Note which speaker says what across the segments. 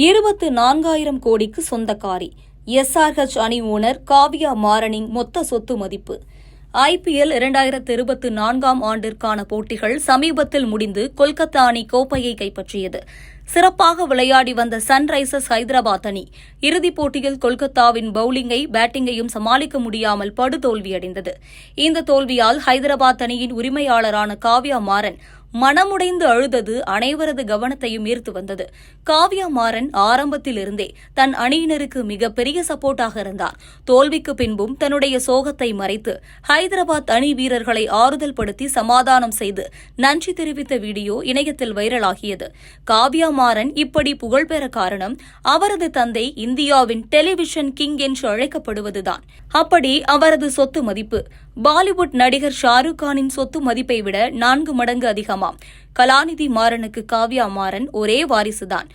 Speaker 1: இருபத்து நான்காயிரம் கோடிக்கு சொந்தக்காரி. எஸ்ஆர்ஹெச் அணி ஓனர் காவ்யா மாறனின் மொத்த சொத்து மதிப்பு. ஐபிஎல் இரண்டாயிரத்து இருபத்தி நான்காம் ஆண்டிற்கான போட்டிகள் சமீபத்தில் முடிந்து கொல்கத்தா அணி கோப்பையை கைப்பற்றியது. சிறப்பாக விளையாடி வந்த சன்ரைசர்ஸ் ஹைதராபாத் அணி இறுதிப் போட்டியில் கொல்கத்தாவின் பவுலிங்கை பேட்டிங்கையும் சமாளிக்க முடியாமல் படுதோல்வியடைந்தது. இந்த தோல்வியால் ஹைதராபாத் அணியின் உரிமையாளரான காவ்யா மாறன் மனமுடைந்து அழுதது அனைவரது கவனத்தையும் ஈர்த்து வந்தது. காவ்யா மாறன் ஆரம்பத்திலிருந்தே தன் அணியினருக்கு மிகப்பெரிய சப்போர்ட்டாக இருந்தார். தோல்விக்கு பின்பும் தன்னுடைய சோகத்தை மறைத்து ஹைதராபாத் அணி வீரர்களை ஆறுதல் படுத்தி சமாதானம் செய்து நன்றி தெரிவித்த வீடியோ இணையத்தில் வைரலாகியது. காவ்யா மாறன் இப்படி புகழ்பெற காரணம் அவரது தந்தை இந்தியாவின் டெலிவிஷன் கிங் என்று அழைக்கப்படுவதுதான். அப்படி அவரது சொத்து மதிப்பு பாலிவுட் நடிகர் ஷாருக் கானின் சொத்து மதிப்பை விட நான்கு மடங்கு அதிகம் ஆமாம். கலாநிதி மாறனுக்கு காவ்யா மாறன் ஒரே வாரிசுதான்.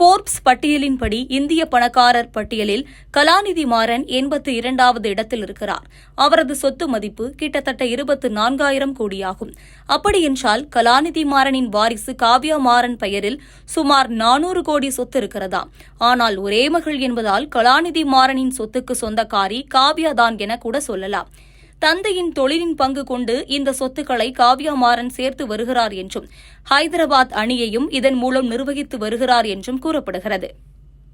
Speaker 1: போர்ப்ஸ் பட்டியலின்படி இந்திய பணக்காரர் பட்டியலில் கலாநிதி மாறன் எண்பத்து இரண்டாவது இடத்தில் இருக்கிறார். அவரது சொத்து மதிப்பு கிட்டத்தட்ட இருபத்து நான்காயிரம் கோடியாகும். அப்படியென்றால் கலாநிதி மாறனின் வாரிசு காவ்யா மாறன் பெயரில் சுமார் நானூறு கோடி சொத்து இருக்கிறதா? ஆனால் ஒரே மகள் என்பதால் கலாநிதி மாறனின் சொத்துக்கு சொந்தக்காரி காவ்யா தான் என கூட சொல்லலாம். தந்தையின் தொழிலின் பங்கு கொண்டு இந்த சொத்துக்களை காவ்யா மாறன் சேர்த்து வருகிறார் என்றும் ஹைதராபாத் அணியையும் இதன் மூலம் நிர்வகித்து வருகிறார் என்றும் கூறப்படுகிறது.